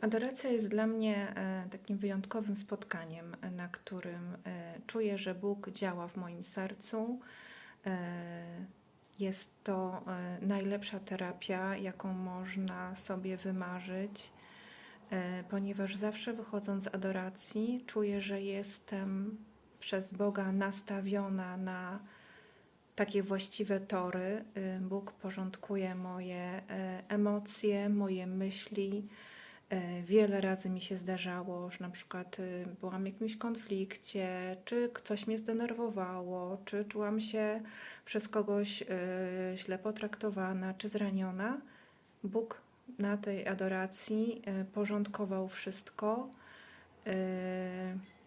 Adoracja jest dla mnie e, takim wyjątkowym spotkaniem, na którym e, czuję, że Bóg działa w moim sercu. E, Jest to najlepsza terapia, jaką można sobie wymarzyć, ponieważ zawsze wychodząc z adoracji, czuję, że jestem przez Boga nastawiona na takie właściwe tory. Bóg porządkuje moje emocje, moje myśli. E, Wiele razy mi się zdarzało, że na przykład y, byłam w jakimś konflikcie, czy coś mnie zdenerwowało, czy czułam się przez kogoś y, źle potraktowana, czy zraniona. Bóg na tej adoracji y, porządkował wszystko.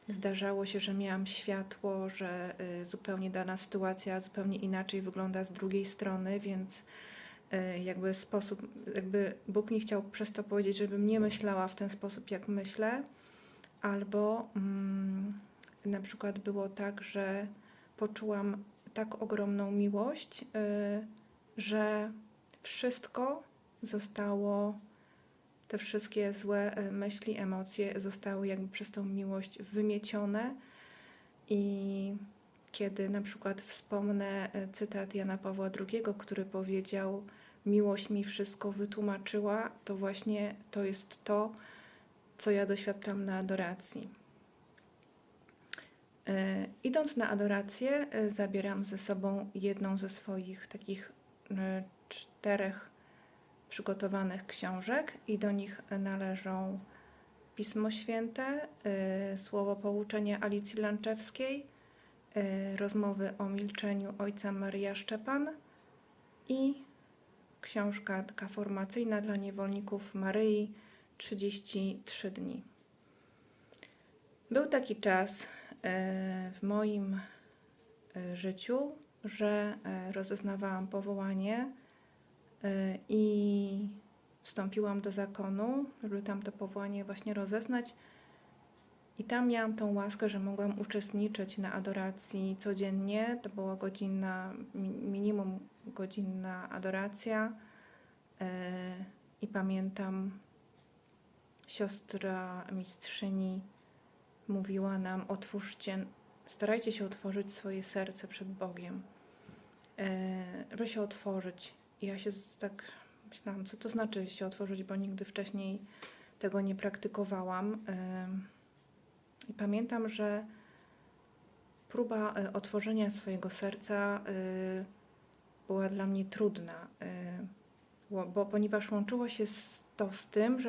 Zdarzało się, że miałam światło, że zupełnie dana sytuacja zupełnie inaczej wygląda z drugiej strony, więc jakby sposób, jakby Bóg mi chciał przez to powiedzieć, żebym nie myślała w ten sposób, jak myślę, albo mm, na przykład było tak, że poczułam tak ogromną miłość, y, że wszystko zostało, te wszystkie złe y, myśli, emocje zostały jakby przez tą miłość wymiecione i kiedy na przykład wspomnę y, cytat Jana Pawła II, który powiedział: Miłość mi wszystko wytłumaczyła, to właśnie to jest to, co ja doświadczam na adoracji. Y, Idąc na adorację, y, zabieram ze sobą jedną ze swoich takich czterech przygotowanych książek, i do nich należą Pismo Święte, Słowo Pouczenia Alicji Lanczewskiej, Rozmowy o milczeniu Ojca Maria Szczepan i książka taka formacyjna dla niewolników Maryi 33 dni. Był taki czas y, w moim y, życiu, że y, rozeznawałam powołanie y, i wstąpiłam do zakonu, żeby tam to powołanie właśnie rozeznać. I tam miałam tą łaskę, że mogłam uczestniczyć na adoracji codziennie. To była godzina, mi- minimum godzinna adoracja. Y, I pamiętam, siostra mistrzyni mówiła nam: Otwórzcie, starajcie się otworzyć swoje serce przed Bogiem, e, żeby się otworzyć. I ja się tak myślałam, co to znaczy się otworzyć, bo nigdy wcześniej tego nie praktykowałam. I pamiętam, że próba e, otworzenia swojego serca e, była dla mnie trudna, e, bo- ponieważ łączyło się to z tym, że